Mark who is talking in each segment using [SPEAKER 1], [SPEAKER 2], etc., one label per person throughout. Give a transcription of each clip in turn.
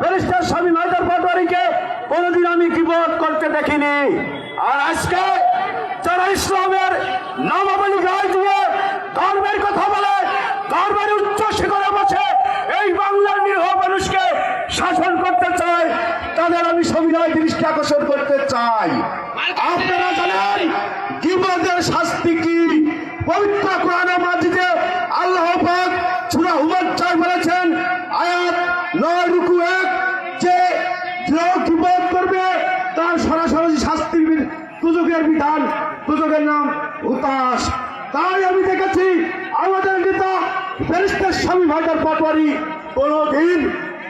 [SPEAKER 1] Barrister স্বামী মাইদার পাটোয়ারিকে কোনোদিন আমি কিবোধ করতে দেখিনি। আর আজকে যারা ইসলামের নামাবলী গায়ে দিয়ে ধর্মের কথা বলে, ধর্মের উচ্চ শিখরে বসে এই বাংলার নিরীহ মানুষকে শাসন করতে চায়, তাদের আমি সবিনয় দৃষ্টি আকর্ষণ করতে চাই। আপনারা জানেন গিবদের শাস্তি কি? পবিত্র কোরআন মাজিদে সুযোগের বিধান সুযোগের নাম হুতাশ তাই আমি দেখেছি, আমাদের নেতা ব্যারিস্টার স্বামী ভাইদার পাটোয়ারি কোনোদিন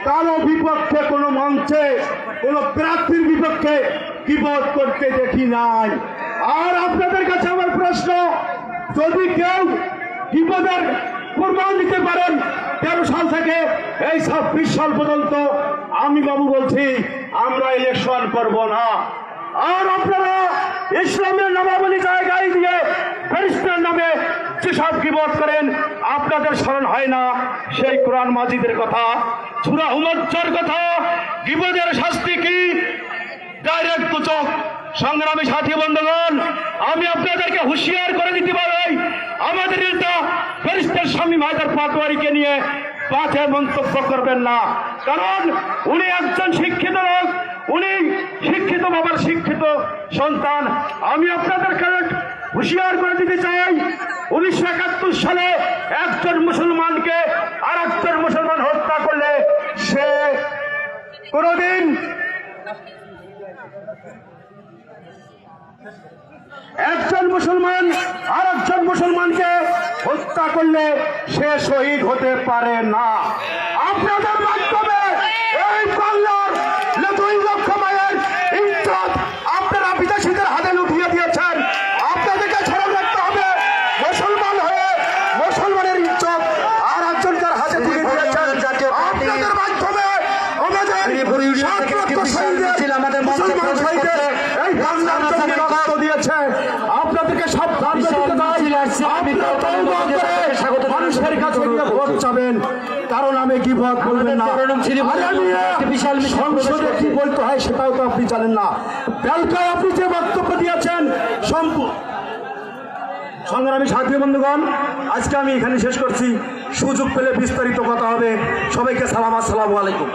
[SPEAKER 1] কারও বিপক্ষে, কোনো মঞ্চে, কোনো প্রার্থীর বিপক্ষে বিপদ করতে দেখি নাই। আর আপনাদের কাছে আমার প্রশ্ন, যদি কেউ বিপদের কোরবান দিতে পারেন তেরো সাল থেকে, এই ছাব্বিশ সাল পর্যন্ত, আমি বাবু বলছি, আমরা ইলেকশন করব না। আর আপনারা ইসলামের নামাবলী জায়গায় দিয়ে ব্যারিস্টার নামে যেসব কিবত করেন, আপনাদের স্মরণ হয় না। সেই কোরআন মাজিদের কথা, সুরা হুমজ্জার কথা বিপদের শাস্তি কি? ডাইরেক্ট কুচক সংগ্রামী সাথী বন্ধুগণ, আমি আপনাদেরকে হুঁশিয়ার করে দিতে পারি। আমাদের নেতা ব্যারিস্টার স্বামী মাইদার পাটোয়ারিকে নিয়ে পাঠে মন্তব্য করবেন না। কারণ উনি একজন শিক্ষিত লোক, উনি শিক্ষিত বাবার শিক্ষিত সন্তান। আমি আপনাদেরকে হুঁশিয়ার করে দিতে চাই, উনিশশো একাত্তর সালে একজন মুসলমানকে আর একজন মুসলমান হত্যা করলে সে কোনোদিন একজন মুসলমান আর একজন মুসলমানকে হত্যা করলে সে শহীদ হতে পারে না। আপনাদের মাধ্যমে এই বাংলার দুই লক্ষ মায়ের ইজ্জত আপনারা বিদেশিদের হাতে লুটিয়ে দিয়েছেন। আপনাদেরকে স্মরণ রাখতে হবে মুসলমান হয়ে মুসলমানের ইজ্জত আর একজনকার হাতে তুলে দিয়েছেন। আপনাদের মাধ্যমে আমাদের লক্ষ মুসলমান শহীদের এই বাংলার জন্য রক্ত দিয়েছে আপনাদেরকে সাবধান করতে চাই আপনারা তওবা করে মানুষের কাছে গিয়ে ভোট চাবেন কারণ আমি কি ভোট বলবেন না? সংসদে কি বলতে হয় সেটাও তো আপনি জানেন না। বেলকায় আপনি যে বক্তব্য দিয়েছেন সম্পূর্ণ সংগ্রামী সাথী বন্ধুগণ আজকে আমি এখানে শেষ করছি। সুযোগ পেলে বিস্তারিত কথা হবে। সবাইকে সালাম আসসালামু আলাইকুম।